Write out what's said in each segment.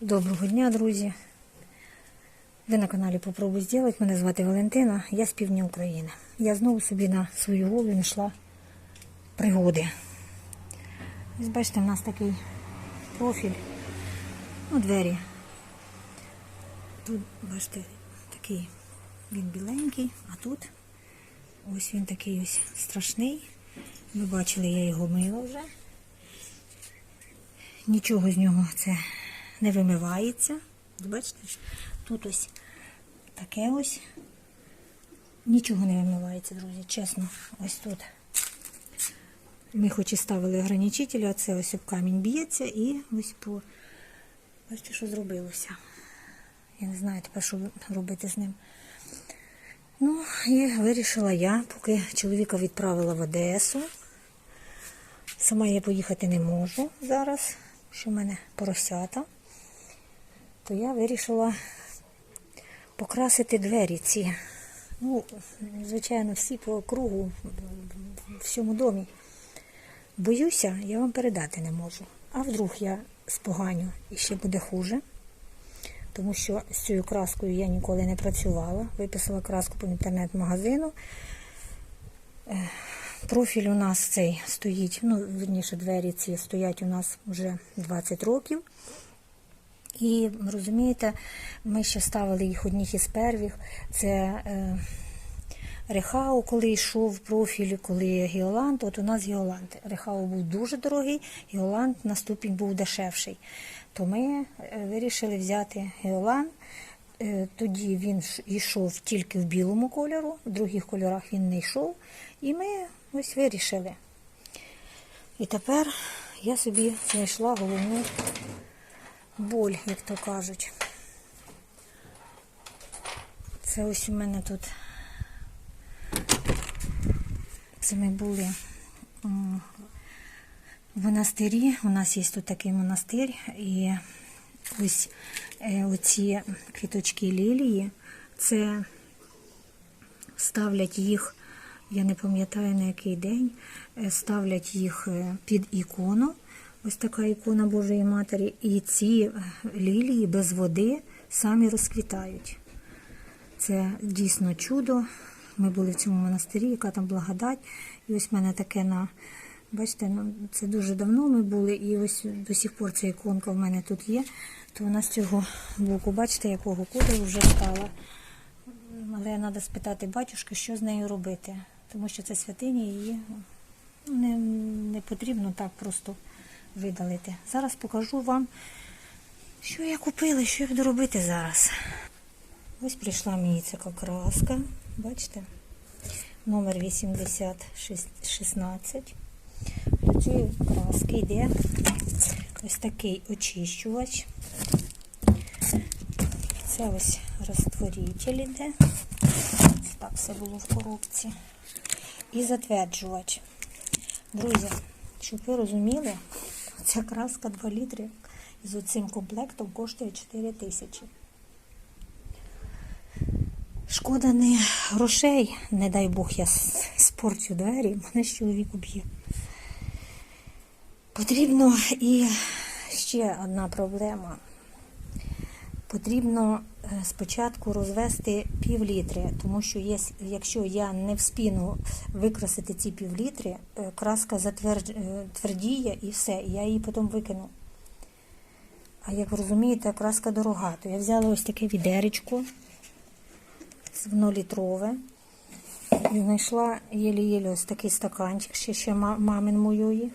Доброго дня, друзі. Ви на каналі Попробуй зробити. Мене звати Валентина, я з півдня України. Я знову собі на свою голову знайшла пригоди. Ось бачите, в нас такий профіль. Ну, двері. Тут, бачите, такий він біленький, а тут ось він такий ось страшний. Ви бачили, я його мила вже. Нічого з нього це не вимивається. Бачите, тут ось таке ось. Нічого не вимивається, друзі, чесно. Ось тут. Ми хоч і ставили ограничителі, а це ось об камінь б'ється і ось по. Бачите, що зробилося. Я не знаю тепер, що робити з ним. Ну, і вирішила я, поки чоловіка відправила в Одесу. Сама я поїхати не можу зараз, що в мене поросята. То я вирішила покрасити двері ці. Ну, звичайно, всі по кругу, в всьому домі. Боюся, я вам передати не можу. А вдруг я споганю і ще буде хуже. Тому що з цією краскою я ніколи не працювала. Виписала краску по інтернет-магазину. Е, Профіль у нас цей стоїть, ну, верніше, двері ці стоять у нас вже 20 років. І розумієте, ми ще ставили їх одних із первих. Це е, Рехау, коли йшов профіль, коли Геоланд, от у нас Геоланд. Рехау був дуже дорогий, Геоланд на ступінь був дешевший. То ми е, вирішили взяти Геоланд. Е, Тоді він йшов тільки в білому кольору, в других кольорах він не йшов. І ми ось вирішили. І тепер я собі знайшла головну боль, як то кажуть. Це ось у мене тут. Це ми були в монастирі. У нас є тут такий монастир, і ось е, оці квіточки лілії, це ставлять їх, я не пам'ятаю на який день, е, ставлять їх е, під ікону. Ось така ікона Божої Матері. І ці е, лілії без води самі розквітають. Це дійсно чудо. Ми були в цьому монастирі, яка там благодать. І ось в мене таке на. Бачите, ну, це дуже давно ми були, і ось до сих пор ця іконка в мене тут є. То вона з цього боку, бачите, якого кольору вже стала. Але треба спитати батюшки, що з нею робити. Тому що це святиня її ну, не, не потрібно так просто видалити. Зараз покажу вам, що я купила, що я буду робити зараз. Ось прийшла мені ця краска, бачите? Номер 8016. До цієї краски йде ось такий очищувач. Це ось розтворитель. Ось так все було в коробці. І затверджувач. Друзі, щоб ви розуміли, ця краска 2 літри з оцим комплектом коштує 4 тисячі. Шкода не грошей, не дай Бог, я спорцю двері, мене ж чоловік уб'є. Потрібно і ще одна проблема. Потрібно спочатку розвести пів літри, тому що є, якщо я не вспіну викрасити ці пів літри, е, краска затверд, е, і все, я її потім викину. А як ви розумієте, краска дорога, то я взяла ось таке відеречко, воно літрове. І знайшла єлі-єлі ось такий стаканчик, ще ще мамин моєї.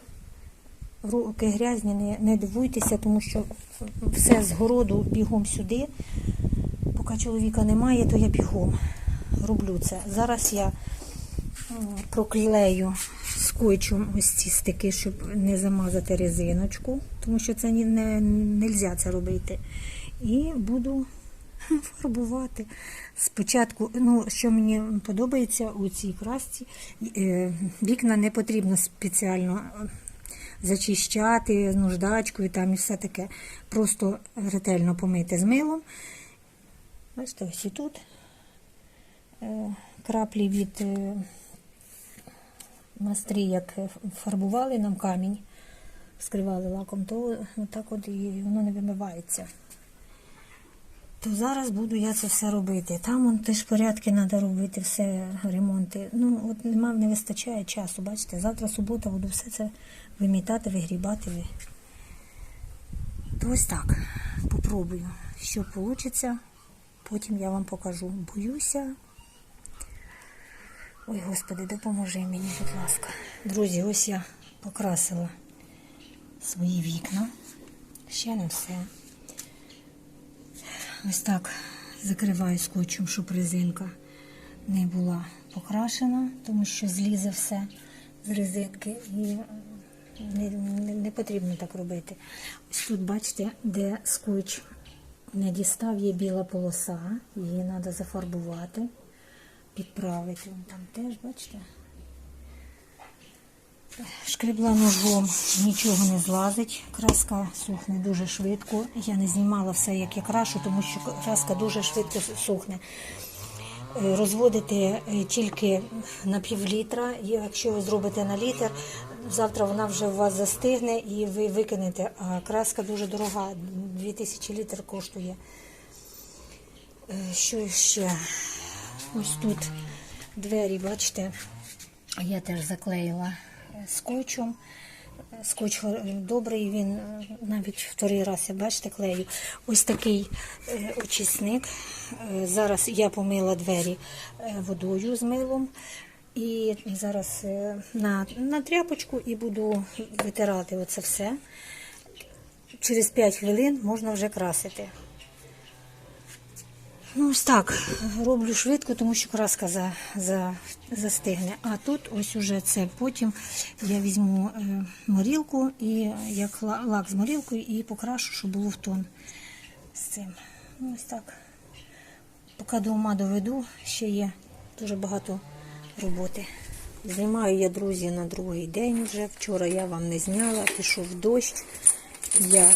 Руки грязні, не, не дивуйтеся, тому що все з городу бігом сюди. Поки чоловіка немає, то я бігом роблю це. Зараз я проклею скотчем ось ці стики, щоб не замазати резиночку, тому що це не, можна це робити. І буду фарбувати. Спочатку, ну, що мені подобається у цій красці, е, вікна не потрібно спеціально е, зачищати нуждачкою там і все таке. Просто ретельно помити з милом. Бачите, ось і тут е, краплі від е, мастрі, як фарбували нам камінь, скривали лаком, то отак от і воно не вимивається. то зараз буду я це все робити. Там он теж порядки треба робити, все ремонти. Ну, от нема, не вистачає часу, бачите. Завтра субота буду все це вимітати, вигрібати. То ось так. Попробую, що вийде. Потім я вам покажу. Боюся. Ой, Господи, допоможи мені, будь ласка. Друзі, ось я покрасила свої вікна. Ще не все. Ось так закриваю скотчем, щоб резинка не була покрашена, тому що злізе все з резинки і не, не, не потрібно так робити. Ось тут, бачите, де скотч не дістав, є біла полоса, її треба зафарбувати, підправити. Вон Там теж, бачите. Шкребла ножом, нічого не злазить. Краска сухне дуже швидко. Я не знімала все, як я крашу, тому що краска дуже швидко сухне. Розводити е, тільки на пів літра. Якщо ви зробите на літр, завтра вона вже у вас застигне і ви викинете. А краска дуже дорога, 2000 літр коштує. Е, Що ще? Ось тут двері, бачите, я теж заклеїла е, скотчем. Е, Скотч добрий, він навіть вторий раз, я бачите, клею. Ось такий очисник. Зараз я помила двері водою з милом. І зараз е, на, на тряпочку і буду витирати оце все. Через 5 хвилин можна вже красити. Ну, ось так. Роблю швидко, тому що краска за, за, застигне. А тут ось уже це потім я візьму е, морілку і як лак з морілкою і покрашу, щоб було в тон з цим. Ну, ось так. Поки до ума доведу, ще є дуже багато роботи. Знімаю я, друзі, на другий день вже. Вчора я вам не зняла, пішов дощ. Я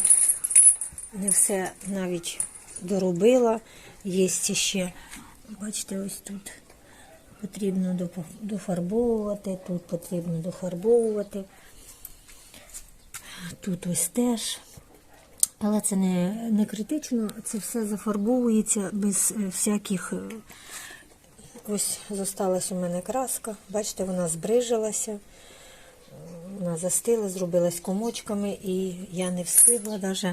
не все навіть доробила. Є ще, бачите, ось тут потрібно дофарбовувати, тут потрібно дофарбовувати. Тут ось теж. Але це не, не критично, це все зафарбовується без е, всяких. Ось зосталась у мене краска. Бачите, вона збрижилася, вона застила, зробилась комочками, і я не встигла навіть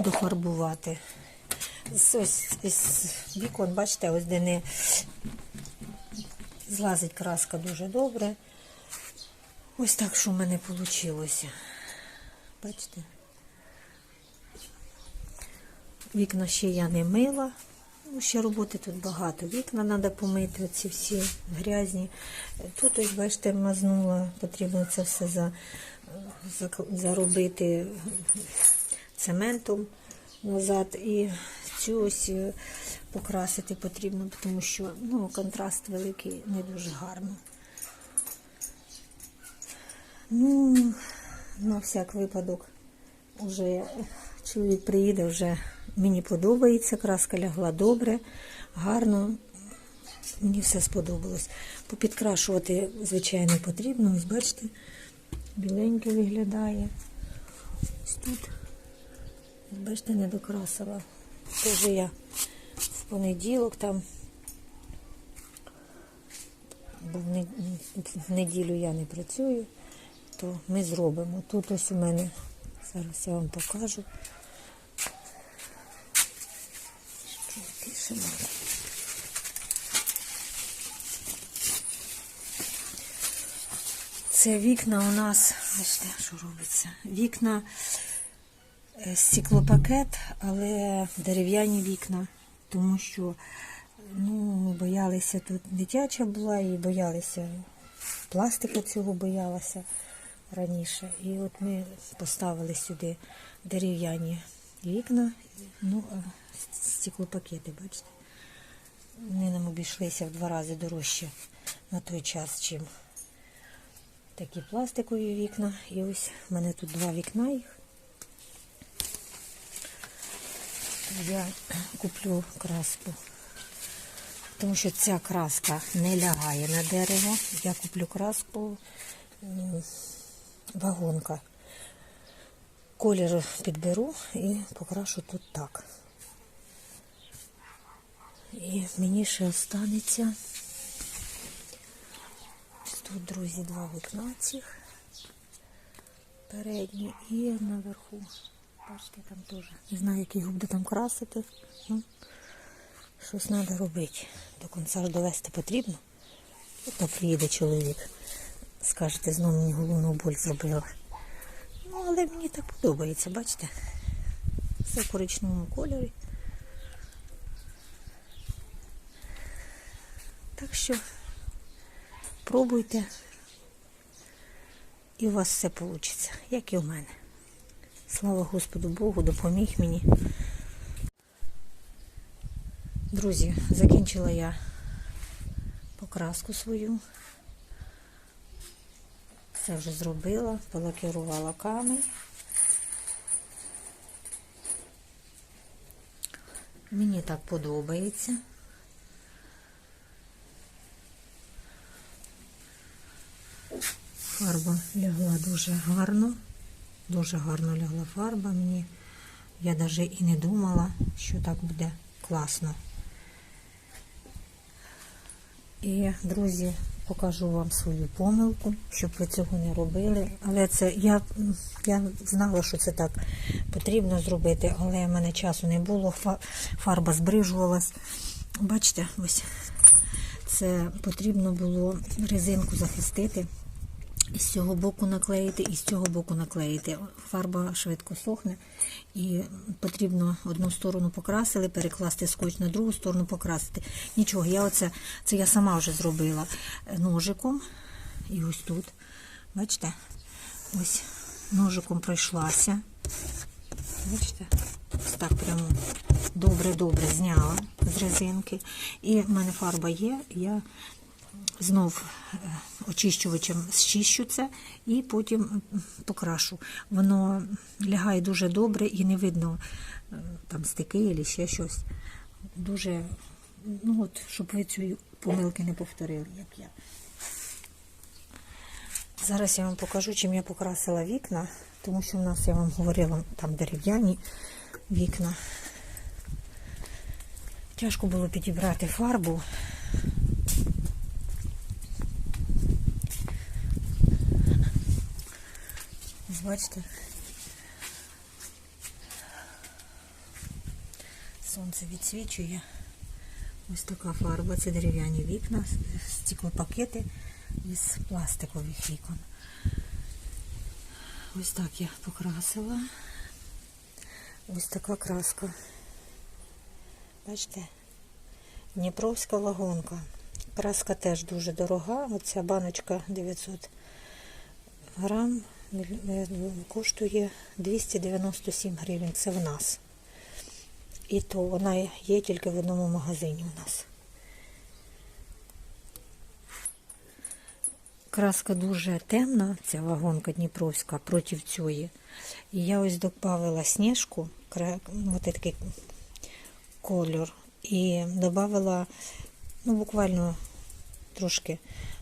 дофарбувати. З- Ось із вікон, бачите, ось де не злазить краска дуже добре. Ось так, що в мене вийшло. Бачите? Вікна ще я не мила. Ну, ще роботи тут багато. Вікна треба помити, оці всі грязні. Тут ось, бачите, мазнула, потрібно це все за, за, заробити цементом назад. І цю ось е, покрасити потрібно, тому що ну, контраст великий, не дуже гарно. Ну, на всяк випадок, вже чоловік приїде, вже мені подобається, краска лягла добре, гарно. Мені все сподобалось. Попідкрашувати, звичайно, потрібно. Ось бачите, біленьке виглядає. Ось тут, бачите, не докрасила. Вже я в понеділок там, бо в неділю я не працюю, то ми зробимо. Тут ось у мене, зараз я вам покажу. Що пишемо? Це вікна у нас, бачите, що робиться. Вікна е, стеклопакет, але дерев'яні вікна, тому що ну, ми боялися тут дитяча була і боялися пластика цього боялася раніше. І от ми поставили сюди дерев'яні вікна, ну, стеклопакети, бачите. Вони нам обійшлися в два рази дорожче на той час, чим такі пластикові вікна. І ось в мене тут два вікна їх. Я куплю краску. Тому що ця краска не лягає на дерево. Я куплю краску вагонка. Колір підберу і покрашу тут так. І мені ще останеться. Тут, друзі, два вікна цих передні і наверху. Бачите, там теж. Не знаю, як їх буде там красити. Ну, щось треба робити. До кінця ж довести потрібно. То приїде чоловік. Скажете, знову мені головну боль зробила. Ну, але мені так подобається, бачите? Все в коричневому кольорі. Так що пробуйте, і у вас все вийде, як і у мене. Слава Господу Богу, допоміг мені. Друзі, закінчила я покраску свою. Все вже зробила, полакірувала камень. Мені так подобається. Фарба лягла дуже гарно. Дуже гарно лягла фарба мені. Я навіть і не думала, що так буде класно. І, друзі, покажу вам свою помилку, щоб ви цього не робили. Але це я, я знала, що це так потрібно зробити, але в мене часу не було, фарба збрижувалась. Бачите, ось це потрібно було резинку захистити. І з цього боку наклеїти, і з цього боку наклеїти. Фарба швидко сохне, і потрібно одну сторону покрасили, перекласти скотч на другу сторону покрасити. Нічого, я оце, це я сама вже зробила ножиком. І ось тут, бачите, ось ножиком пройшлася. Бачите, ось так прямо добре-добре зняла з резинки. І в мене фарба є, я знов е, очищувачем зчищу це і потім покрашу. Воно лягає дуже добре і не видно е, там стики або ще щось. Дуже, ну от, щоб ви цієї помилки не повторили, як я. Зараз я вам покажу, чим я покрасила вікна, тому що в нас, я вам говорила, там дерев'яні вікна. Тяжко було підібрати фарбу. Бачите? Сонце відсвічує. Ось така фарба. Це дерев'яні вікна, стеклопакети із пластикових вікон. Ось так я покрасила. Ось така краска. Бачите? Дніпровська вагонка. Краска теж дуже дорога. Оця баночка 900 грам коштує 297 гривень. Це в нас. І то вона є тільки в одному магазині у нас. Краска дуже темна, ця вагонка Дніпровська проти цієї. І я ось додавала сніжку, ось такий кольор, і додавала, ну буквально трошки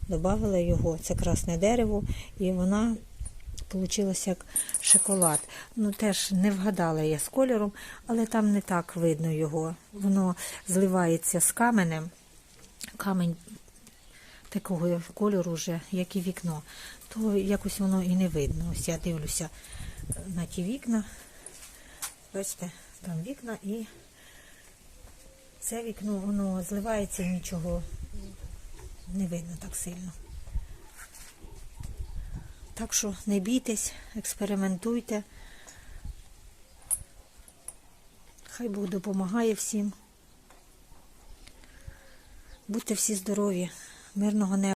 додавала його, це красне дерево, і вона вийшла як шоколад. Ну теж не вгадала я з кольором, але там не так видно його. Воно зливається з каменем. Камень такого кольору вже, як і вікно, то якось воно і не видно. Ось я дивлюся на ті вікна. Бачите, там вікна і це вікно, воно зливається і нічого не видно так сильно. Так що не бійтесь, експериментуйте. Хай Бог допомагає всім. Будьте всі здорові, мирного неба.